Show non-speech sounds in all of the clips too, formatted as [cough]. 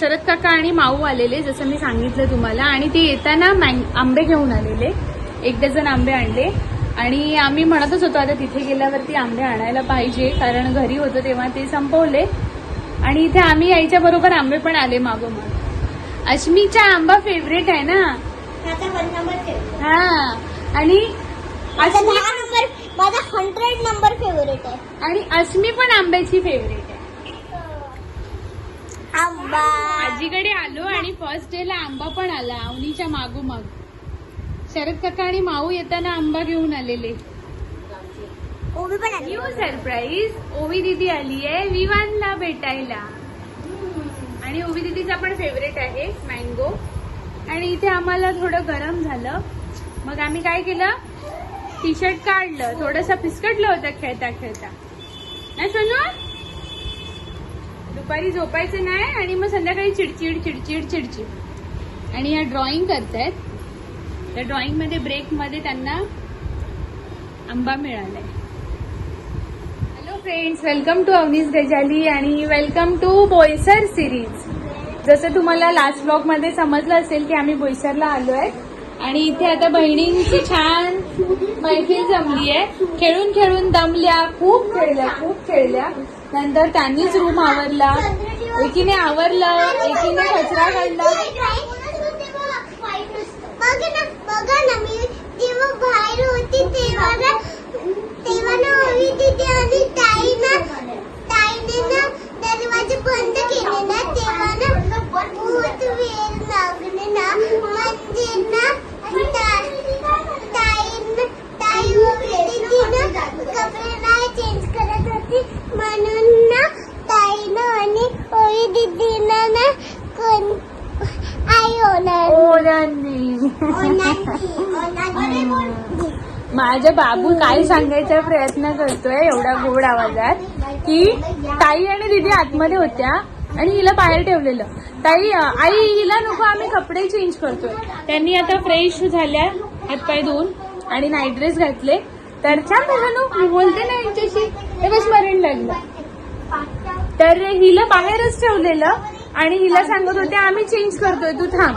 शरद काका आणि माऊ आलेले जसं मी सांगितलं तुम्हाला. आणि ते येताना मँग आंबे घेऊन आलेले. एक डझन आंबे आणले. आणि आम्ही म्हणतच होतो आता तिथे गेल्यावरती आंबे आणायला पाहिजे. कारण घरी होतो तेव्हा ते संपवले. आणि इथे आम्ही यायच्या बरोबर आंबे पण आले मागोमाग अश्मीचा आंबा फेवरेट आहे ना? हा. आणि हंड्रेड नंबर फेवरेट आहे. आणि अश्मी पण आंब्याची फेवरेट आंबा. आजीकडे आलो आणि फर्स्ट डे ला आंबा पण आला अवनीच्या मागोमाग. शरद काका आणि माऊ येताना आंबा घेऊन आलेले. ओवी पण आली. न्यू सरप्राईज ओवी दिदी आली आहे विवानला भेटायला. आणि ओवी दिदीचा पण फेवरेट आहे मँगो आणि इथे आम्हाला थोडं गरम झालं. मग आम्ही काय केलं? टी शर्ट काढलं. थोडंसं फिसकटलं होतं खेळता खेळता नाही सोनू? दुपारी झोपायचं नाही आणि मग संध्याकाळी चिडचिड चिडचिड चिडचिड. आणि या ड्रॉइंग करतायत. त्या ड्रॉइंगमध्ये ब्रेकमध्ये त्यांना आंबा मिळालाय. Hello friends welcome to Avnis Gajali आणि वेलकम टू बोईसर सिरीज जसं तुम्हाला लास्ट ब्लॉगमध्ये समजलं असेल की आम्ही बोईसरला आलो आहे आणि इथे आता बहिणींची छान मैफिल जमली आहे. खेळून खेळून दमल्या खूप खेळल्या खूप खेळल्या. नंतर त्यांनीच रूम आवरला. एकीने आवरलं एकीने कचरा काढला. तेव्हा ना दरवाजे बंद केले ना तेव्हा ना बहुत वेळ लागले ना म्हणजे ना ता- ताई ना ताई ओवी तिथे ना कपडे नाही चेंज करत होती म्हणून ना ताईनं आणि ओवी दीदीनं ना कोण आई होणार ओरांनी माझ्या बाबू काय सांगायचा प्रयत्न करतोय एवढा गोड आवाजात की ताई आणि दिदी आतमध्ये होत्या आणि हिला बाहेर ठेवलेलं. ताई आई हिला नको आम्ही कपडे चेंज करतोय. त्यांनी आता फ्रेश झाल्या हातपाय धुवून आणि नाईट ड्रेस घातले. तर छान झालं मी बोलते ना यांच्याशी. हे बस मरण लागलं. तर हिला बाहेरच ठेवलेलं आणि हिला सांगत होते आम्ही चेंज करतोय तू थांब.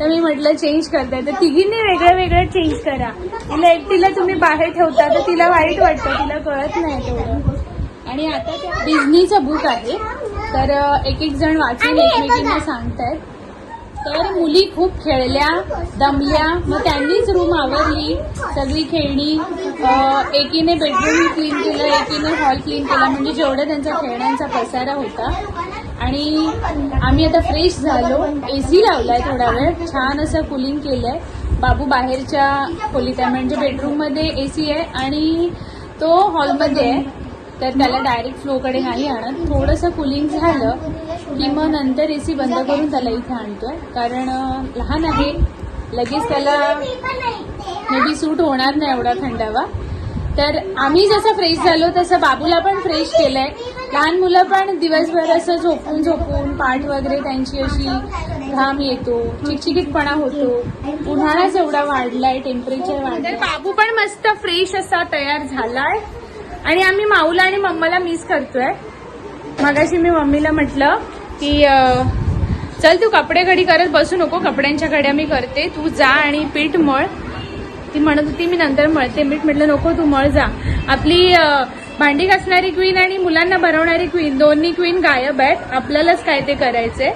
तर मी म्हटलं चेंज करताय तर तिघींनी वेगळं वेगळं चेंज करा. तिला एकटीला तुम्ही बाहेर ठेवता तर तिला वाईट वाटतं तिला कळत नाही तेवढं. आणि आता त्या डिझनीचं बुक आहे. तर एक एक जण वाचून एकमेकींना सांगतायत. तर मुली खूप खेळल्या दमल्या. मग त्यांनीच रूम आवरली. सगळी खेळणी एकीने बेडरूम क्लीन केलं एकीने हॉल क्लीन केला. म्हणजे जेवढा त्यांचा खेळण्यांचा पसारा होता आणि आम्ही आता फ्रेश झालो. एसी लावलाय थोडा वेळ. छान असं कुलिंग केलंय. बाबू बाहेरच्या खोलीत आहे. म्हणजे बेडरूममध्ये एसी आहे आणि तो हॉलमध्ये आहे. तर त्याला डायरेक्ट फ्लोकडे नाही आणत. थोडंसं कुलिंग झालं की मग नंतर एसी बंद करून त्याला इथे आणतोय. कारण लहान आहे. लगेच त्याला मे बी सूट होणार नाही एवढा थंडावा. तर आम्ही जसं फ्रेश झालो तसं बाबूला पण फ्रेश केलंय. लहान मुलं पण दिवसभर असं झोपून झोपून पाठ वगैरे त्यांची अशी घाम येतो चिकचिकीतपणा होतो. उन्हाळाच एवढा वाढलाय टेम्परेचर वाढलं बाबू पण मस्त फ्रेश असा तयार झालाय. आणि आम्ही माऊला आणि मम्माला मिस करतोय. मगाशी मी मम्मीला म्हटलं की चल तू कपडे घडी करत बसू नको कपड्यांच्या घड्या मी करते. तू जा आणि पीठ मळ. ती म्हणत होती मी नंतर मळते. मीठ म्हटलं नको तू मळ जा. आपली भांडी घासणारी क्वीन आणि मुलांना भरवणारी क्वीन दोन्ही क्वीन गायब आहेत. आपल्यालाच काय ते करायचंय.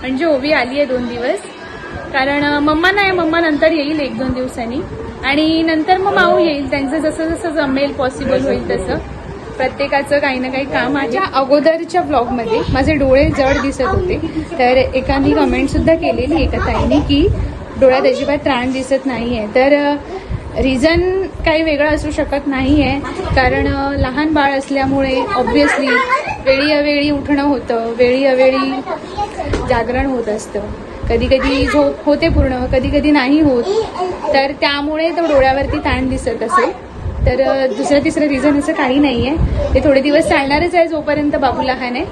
म्हणजे ओवी आली आहे दोन दिवस. कारण मम्मा नाही मम्मा नंतर येईल एक दोन दिवसांनी. आणि नंतर मग माऊ येईल त्यांचं जसं जसं जमेल पॉसिबल होईल तसं. प्रत्येकाचं काही ना काही काम माझ्या अगोदरच्या ब्लॉगमध्ये माझे डोळे जड दिसत होते. तर एकाने कमेंटसुद्धा केलेली एका ताईने की डोळ्यात अजिबात त्राण दिसत नाही आहे तर रिझन काही वेगळं असू शकत नाही आहे कारण लहान बाळ असल्यामुळे ऑब्वियसली वेळी अवेळी उठणं होतं. वेळी अवेळी जागरण होत असतं. कधी कधी झोप होते पूर्ण कधी कधी नाही होत. तर त्यामुळे तो डोळ्यावरती ताण दिसत असेल. तर दुसरं तिसरं रिझन असं काही नाही आहे ते थोडे दिवस चालणारच आहे जोपर्यंत बाबू लहान आहे.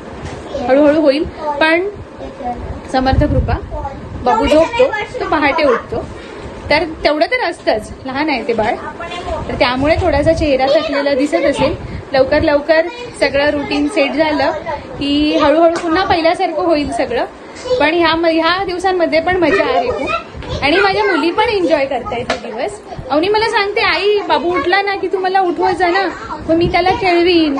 हळूहळू होईल. पण समर्थ कृपा. बाबू झोपतो तो पहाटे उठतो. तर तेवढं तर असतंच. लहान आहे ते बाळ. तर त्यामुळे थोडासा चेहरा थकलेला दिसत असेल. लवकर लवकर सगळं रुटीन सेट झालं की हळूहळू पुन्हा पहिल्यासारखं होईल सगळं. पण ह्या ह्या दिवसांमध्ये पण मजा आहे खूप. आणि माझ्या मुली पण एन्जॉय करतायत हे दिवस. अवनी मला सांगते आई बाबू उठला ना की तू मला उठवायचा ना. मग मी त्याला खेळवीन.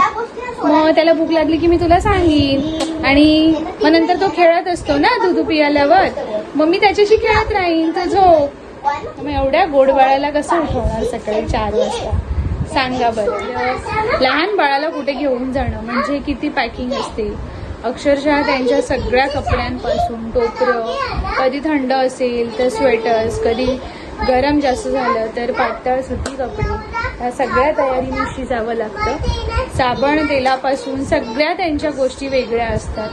मग त्याला भूक लागली की मी तुला सांगीन. आणि मग नंतर तो खेळत असतो ना दूध पियाल्यावर. मग मी त्याच्याशी खेळत राहीन. तो झोप. मग एवढ्या गोड बाळाला कसं उठवणार सकाळी चार वाजता? सांगा बरं. लहान बाळाला कुठे घेऊन जाणं? म्हणजे किती पॅकिंग असते? अक्षरशः त्यांच्या सगळ्या कपड्यांपासून टोपरं कधी थंड असेल तर स्वेटर्स कधी गरम जास्त झालं तर पातळ सुती कपडे. ह्या सगळ्या तयारीनिशी जावं लागतं. साबण तेलापासून सगळ्या त्यांच्या गोष्टी वेगळ्या असतात.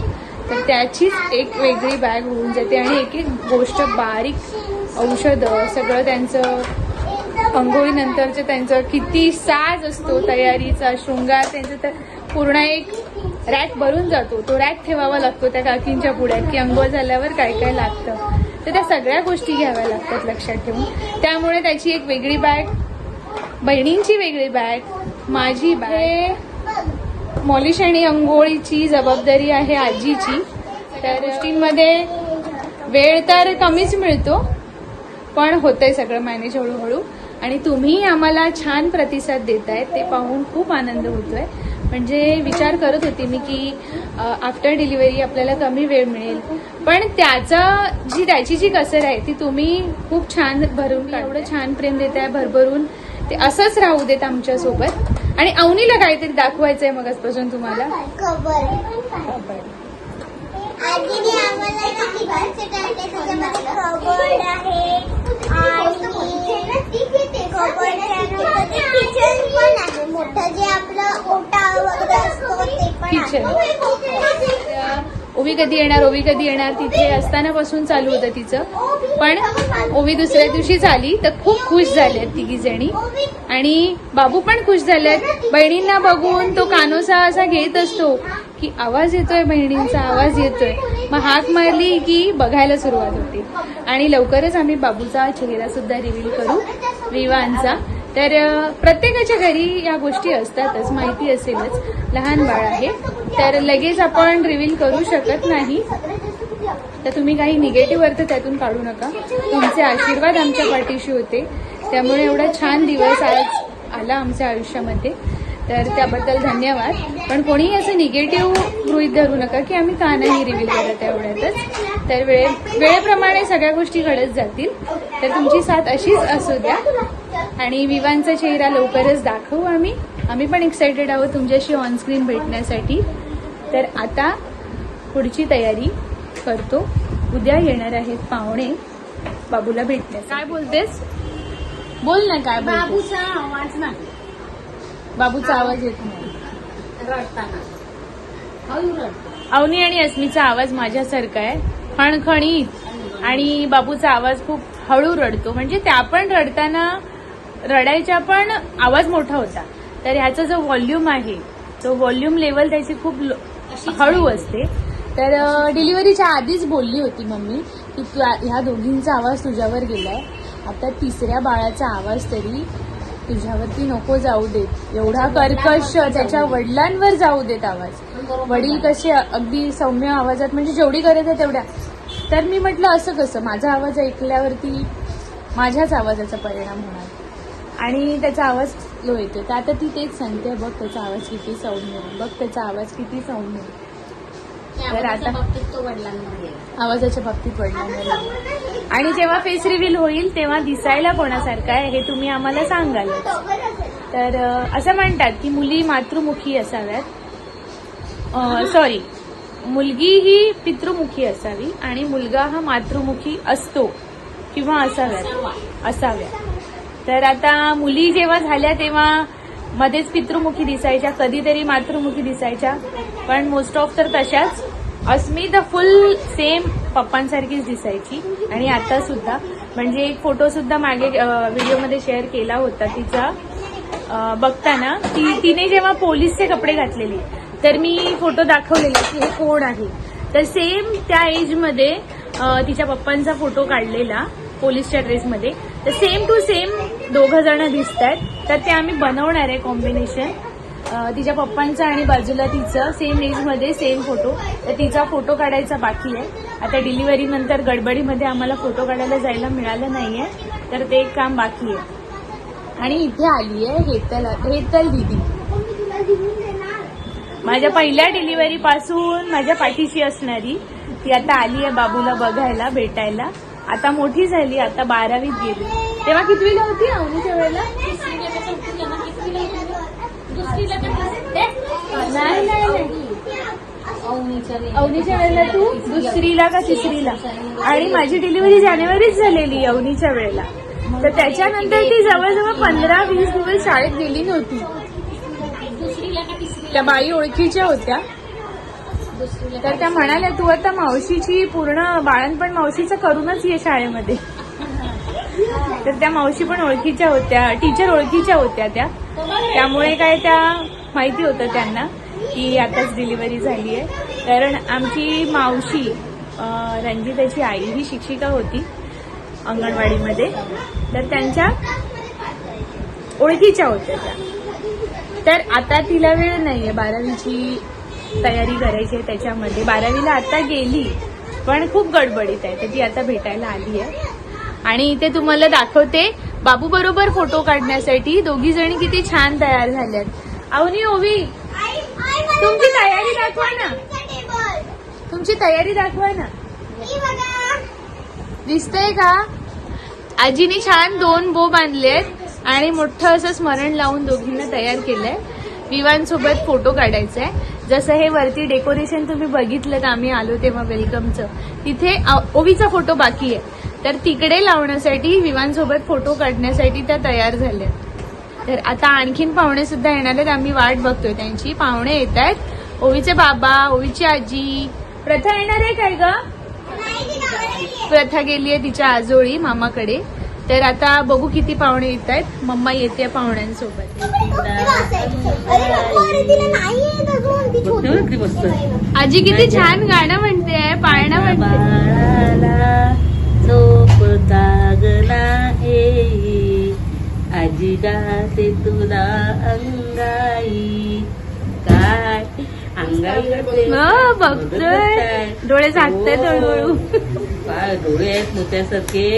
तर त्याचीच एक वेगळी बॅग होऊन जाते आणि एक एक गोष्ट बारीक औषधं सगळं त्यांचं अंघोळीनंतरचं त्यांचं किती साज असतो तयारीचा शृंगार त्यांचं तर पूर्ण एक रॅक भरून जातो. तो रॅक ठेवावा लागतो त्या काकींच्या पुढ्यात की अंघोळ झाल्यावर काय काय लागतं. तर त्या सगळ्या गोष्टी घ्याव्या लागतात लक्षात ठेवून. त्यामुळे त्याची एक वेगळी बॅग बहिणींची वेगळी बॅग माझी बॅग मॉलिश आणि अंघोळीची जबाबदारी आहे आजीची. त्या गोष्टींमध्ये वेळ तर कमीच मिळतो. पण होतंय सगळं मॅनेज हळूहळू. आणि तुम्ही आम्हाला छान प्रतिसाद देत आहेत ते पाहून खूप आनंद होतोय. म्हणजे विचार करत होते मी की आफ्टर डिलिव्हरी आपल्याला कमी वेळ मिळेल. पण त्याचं जी त्याची जी कसर आहे ती तुम्ही खूप छान भरून एवढं छान प्रेम आहे भरभरून. ते असंच राहू देत आमच्यासोबत. आणि अवनीला काहीतरी दाखवायचंय मगचपासून तुम्हाला. खबर आजीने आम्हाला इथे किचन सेट आणले त्याच्यामध्ये कबर्ड आहे. आणि कबर्ड त्यानंतर ते किचन पण आहे. मोठं जे आपलं ओटा वगैरे असतो ते पण Kitchen. आहे ओवी कधी येणार? ओवी कधी येणार? तिथे असतानापासून चालू होतं तिचं. पण ओवी दुसऱ्या दिवशीच आली तर खूप खुश झाले तिघी जणी. आणि बाबू पण खुश झालेत बहिणींना बघून तो कानोसा असा घेत असतो. की आवाज येतोय बहिणींचा आवाज येतोय. मग हाक मारली की बघायला सुरुवात होते. आणि लवकरच आम्ही बाबूचा चेहरा सुद्धा रिव्हील करू विवांचा तर प्रत्येकाच्या घरी या गोष्टी असतातच माहिती असेलच. लहान बाळ आहे. तर लगेच आपण रिव्हील करू शकत नाही. तर तुम्ही काही निगेटिव्ह अर्थ त्यातून काढू नका. तुमचे आशीर्वाद आमच्या पाठीशी होते. त्यामुळे एवढा छान दिवस आज आला आमच्या आयुष्यामध्ये. तर त्याबद्दल धन्यवाद. पण कोणीही असं निगेटिव्ह गृहीत धरू नका की आम्ही का नाही रिव्हील करत एवढ्यातच तर वेळे वेळेप्रमाणे सगळ्या गोष्टी घडत जातील. तर तुमची साथ अशीच असू द्या. आणि विवांचा चेहरा लवकरच दाखवू आम्ही. आम्ही पण एक्सायटेड आहोत तुमच्याशी ऑनस्क्रीन भेटण्यासाठी. तर आता पुढची तयारी करतो. उद्या येणार आहेत पाहुणे बाबूला भेटण्यास काय बोलतेस? बोल ना काय बाबूचा आवाज ना. बाबूचा आवाज येत नाही. रडताना अवनी आणि अस्मीचा आवाज माझ्यासारखा आहे. खणखणीत आणि बाबूचा आवाज खूप हळू रडतो. म्हणजे त्या पण रडताना रडायच्या पण आवाज मोठा होता. तर ह्याचा जो व्हॉल्यूम आहे तो व्हॉल्यूम लेवल त्याची खूप हळू असते. तर डिलिव्हरीच्या आधीच बोलली होती मम्मी की ह्या दोघींचा आवाज तुझ्यावर गेलाय. आता तिसऱ्या बाळाचा आवाज तरी तुझ्यावरती नको जाऊ देत. एवढा कर्कश त्याच्या वडिलांवर जाऊ देत आवाज. वडील कसे अगदी सौम्य आवाजात म्हणजे जेवढी गरज आहे तेवढ्या. तर मी म्हटलं असं कसं? माझा आवाज ऐकल्यावरती माझ्याच आवाजाचा परिणाम होणार. आणि त्याचा आवाज लो येतो तर आता ती तेच सांगते बघ त्याचा आवाज किती सौम्य बघ त्याचा आवाज किती सौम्य तर आता- आवाजाच्या बाबतीत आहे. आणि जेव्हा फेस रिव्हील होईल तेव्हा दिसायला कोणासारखं आहे हे तुम्ही आम्हाला सांगाल. तर असं म्हणतात की मुली मातृमुखी असाव्यात. सॉरी मुलगी ही पितृमुखी असावी आणि मुलगा हा मातृमुखी असतो किंवा असाव्यात. असाव्या तर आता मुली जेव्हा झाल्या तेव्हा मध्येच पितृमुखी दिसायच्या कधीतरी मातृमुखी दिसायच्या. पण मोस्ट ऑफ तर तशाच. अस्मी द फुल सेम पप्पांसारखीच दिसायची. आणि आता सुद्धा म्हणजे एक फोटो सुद्धा मागे व्हिडिओमध्ये शेअर केला होता तिचा. बघताना ती तिने जेव्हा पोलीसचे कपडे घातलेले तर मी फोटो दाखवलेला की हे कोण आहे. तर सेम त्या एजमध्ये तिच्या पप्पांचा फोटो काढलेला पोलीसच्या ड्रेसमध्ये तर सेम टू सेम दोघं जण दिसत आहेत तर ते आम्ही बनवणार आहे कॉम्बिनेशन तिच्या पप्पांचा आणि बाजूला तिचं सेम एजमध्ये सेम फोटो तर तिचा फोटो काढायचा बाकी आहे. आता डिलिव्हरीनंतर गडबडीमध्ये आम्हाला फोटो काढायला जायला मिळालं नाही आहे तर ते एक काम बाकी आहे. आणि इथे आली आहे हेतल हेतल दिदी. माझ्या पहिल्या डिलिव्हरीपासून माझ्या पाठीशी असणारी. ती आता आली आहे बाबूला बघायला भेटायला. आता मोठी झाली आता बारावीत गेली. तेव्हा कितवीला होती अवनीच्या वेळेला? नाही नाही अवनीच्या वेळेला तू? दुसरीला का तिसरीला? आणि माझी डिलिव्हरी जानेवारीच झालेली अवनीच्या वेळेला. तर त्याच्यानंतर ती जवळजवळ पंधरा वीस दिवस शाळेत गेली नव्हती. त्या बाई ओळखीच्या होत्या. तर त्या म्हणाल्या तू आता मावशीची पूर्ण बाळणपण मावशीचं करूनच ये शाळेमध्ये. [laughs] तर त्या मावशी पण ओळखीच्या होत्या टीचर ओळखीच्या होत्या त्या. त्यामुळे काय त्या माहिती होतं त्यांना की आताच डिलिव्हरी झाली आहे. कारण आमची मावशी अं, रंजिताची आई ही शिक्षिका होती अंगणवाडीमध्ये. तर त्यांच्या ओळखीच्या होत्या त्या. तर आता तिला वेळ नाहीये बारावीची तयारी करायची आहे त्याच्यामध्ये. बारावीला आता गेली पण खूप गडबडीत आहे. तर ती आता भेटायला आली आहे. आणि इथे तुम्हाला दाखवते बाबू बरोबर फोटो काढण्यासाठी दोघी जणी किती छान तयार झाल्यात. अवनी ओवी तुमची तयारी दाखवा ना. तुमची तयारी दाखवा ना. दिसतंय का? आजीने छान दोन बो बांधलेत आणि मोठं असं स्मरण लावून दोघींना तयार केलंय. विवांसोबत फोटो काढायचा आहे जसं हे वरती डेकोरेशन तुम्ही बघितलं आम्ही आलो तेव्हा वेलकमचं तिथे ओवीचा फोटो बाकी आहे. तर तिकडे लावण्यासाठी विवांसोबत फोटो काढण्यासाठी त्या तयार झाल्या. तर आता आणखीन पाहुणे सुद्धा येणार आहेत. आम्ही वाट बघतोय त्यांची. पाहुणे येत आहेत. ओवीचे बाबा ओवीची आजी. प्रथा येणार आहे काय ग? प्रथा गेली आहे तिच्या आजोळी मामाकडे. तर आता बघू किती पाहुणे येत आहेत. मम्मा येते पाहुण्यांसोबत. आजी किती छान गाणं म्हणते पाळणं म्हणते. बाळाला झोप लागला हे आजी गाते तुला अंगाई काय. हो, बघतोय. डोळे झाकतायत हळूहळू. पा डोळे आहेत मोत्यासारखे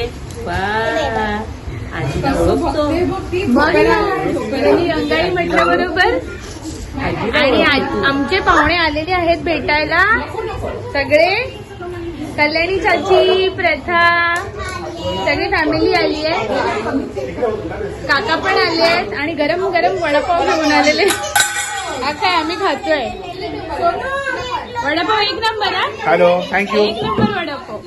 अंगाई म्हटलं बरोबर आणि. आमचे पाहुणे आलेले आहेत भेटायला. सगळे कल्याणी चाची प्रथा सगळी फॅमिली आली आहे. काका पण आले आहेत आणि गरम गरम वडापाव घेऊन आलेले काय आम्ही खातोय? वडापाव एक नंबर हॅलो थँक्यू एक नंबर वडापाव.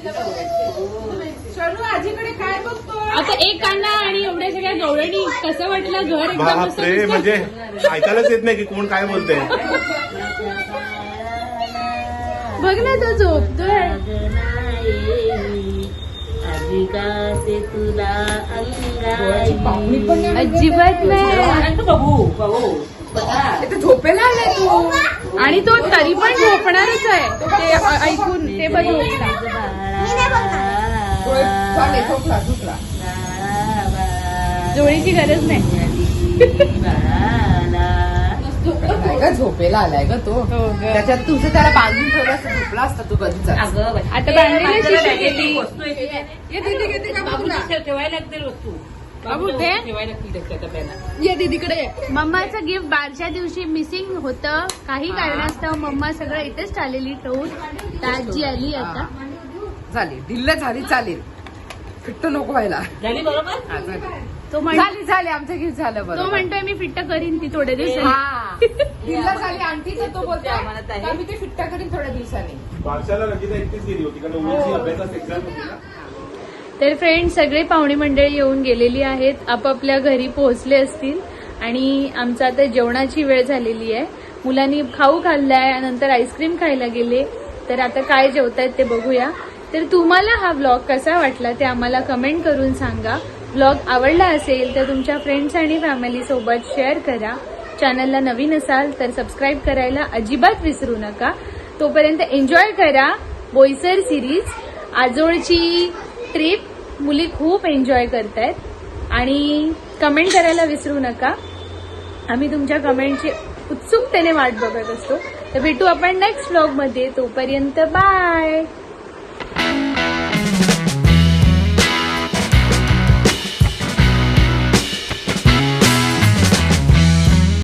आता एक कांदा आणि एवढ्या सगळ्या गवळणी. कसं वाटलं घर? एकदम मस्त बापरे दिसतं? म्हणजे ऐकायलाच येत नाही की कोण काय बोलतंय. बघ ना तो झोपतोय तुला अंगाई अजिबात नाही. बघू बघू. आणि तो तरी पण झोपणारच आहे. ते अ- ऐकून ते बघ झोपला. जोडीची गरज नाही. ग झोपेला आलाय ग तो. हो. त्याच्यात तुझं त्याला बांधून ठेवलं असतं झोपला असता तू कधीच. आता बांधलेली गेली. ठेवायला लागतील वस्तू. बाबू ते ये दीदीकडे मम्माचं गिफ्ट बारच्या दिवशी मिसिंग होतं. काही कारणास्तव मम्मा सगळं इथेच आलेली ठेवून. तर आजी आली आता. झाली ढिल्ल झाली चालेल. फिट्ट नको व्हायला. झाली बरोबर? हा, झाली. तो म्हण झाली झाली. आमचं गिफ्ट झालं तो बरं म्हणतोय मी फिट्ट करीन ती थोड्या दिवसांनी. हा. [laughs] ढिल्ल झाली आणखी तर तो बोलतोय. का मी ते फिट्ट करीन थोड्या दिवसांनी? बादशाला रंजिता एकटीच गेली होती कारण ओवीची अभ्यासात एक्झाम होती ना. तर फ्रेंड सगळे पाहुणे मंडळी येऊन गेलेली आहेत आपापल्या घरी पोहोचले असतील. आणि आमचं आता जेवणाची वेळ झालेली आहे. मुलांनी खाऊ खाल्लाय नंतर आईस्क्रीम खायला गेले. तर आता काय जेवतायत ते बघूया. तर तुम्हाला हा ब्लॉग कसा वाटला ते आम्हाला कमेंट करून सांगा. ब्लॉग आवडला असेल तर तुमच्या फ्रेंड्स आणि फॅमिलीसोबत शेअर करा. चॅनलला नवीन असाल तर सबस्क्राईब करायला अजिबात विसरू नका. तोपर्यंत एन्जॉय करा बोईसर सिरीज आजोळची ट्रिप मुली खूप एन्जॉय करतायत. आणि कमेंट करायला विसरू नका. आम्ही तुमच्या कमेंटची उत्सुकतेने वाट बघत असतो. तर भेटू आपण नेक्स्ट व्लॉगमध्ये तोपर्यंत बाय